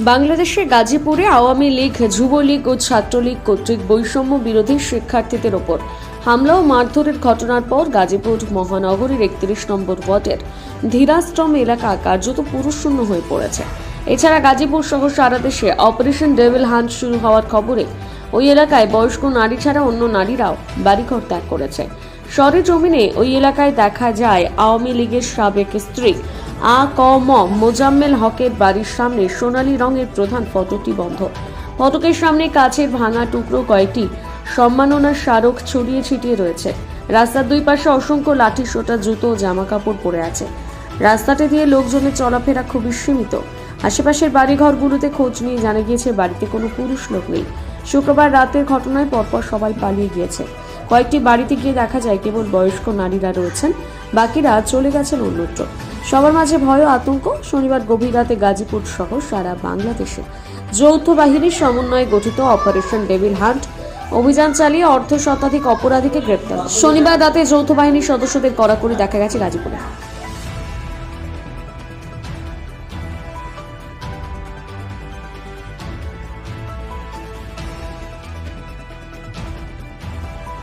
বাংলাদেশের গাজীপুরে আওয়ামী লীগ, যুবলীগ ও ছাত্রলীগ কর্তৃক বৈষম্য বিরোধী শিক্ষার্থীদের ওপর হামলা ও মারধরের ঘটনার পর গাজীপুর মহানগরীর একত্রিশ নম্বর ওয়ার্ডের ধীরাশ্রম এলাকা কার্যত পুরুষশূন্য হয়ে পড়েছে। এছাড়া গাজীপুর সহ সারা দেশে অপারেশন ডেভিল হান্ট শুরু হওয়ার খবরে ওই এলাকায় বয়স্ক নারী ছাড়া অন্য নারীরাও বাড়িঘর ত্যাগ করেছে। সরে জমিনে ওই এলাকায় দেখা যায় আওয়ামী লীগের সাবেক স্ত্রী আ ক ম মোজাম্মেল হকের বাড়ির সামনে সোনালী রঙের প্রধান ফটকটি বন্ধ। ফটকের সামনে কাছের ভাঙা টুকরো কয়েকটি সম্মাননার স্মারক ছড়িয়ে ছিটিয়ে রয়েছে। রাস্তার দুই পাশে অসংখ্য লাঠি সোটা জুতো ও জামা কাপড় পরে আছে। রাস্তাটি দিয়ে লোকজনের চলাফেরা খুবই সীমিত। আশেপাশের বাড়িঘরগুলোতে খোঁজ নিয়ে জানা গিয়েছে, বাড়িতে কোনো পুরুষ লোক নেই। শুক্রবার রাতের ঘটনায় পরপর সবাই পালিয়ে গিয়েছে। কয়েকটি বাড়িতে গিয়ে দেখা যায় কেবল বয়স্ক নারীরা রয়েছেন, বাকিরা চলে গেছেন অন্যত্র। সবার মাঝে ভয় আতঙ্ক। শনিবার গভীর রাতে গাজীপুর সহ সারা বাংলাদেশে যৌথ বাহিনীর সমন্বয়ে গঠিত অপারেশন ডেভিল হান্ট অভিযান চালিয়ে অর্ধ শতাধিক অপরাধীকে গ্রেপ্তার। শনিবার রাতে যৌথ বাহিনীর সদস্যদের কড়াকড়ি দেখা গেছে গাজীপুরে।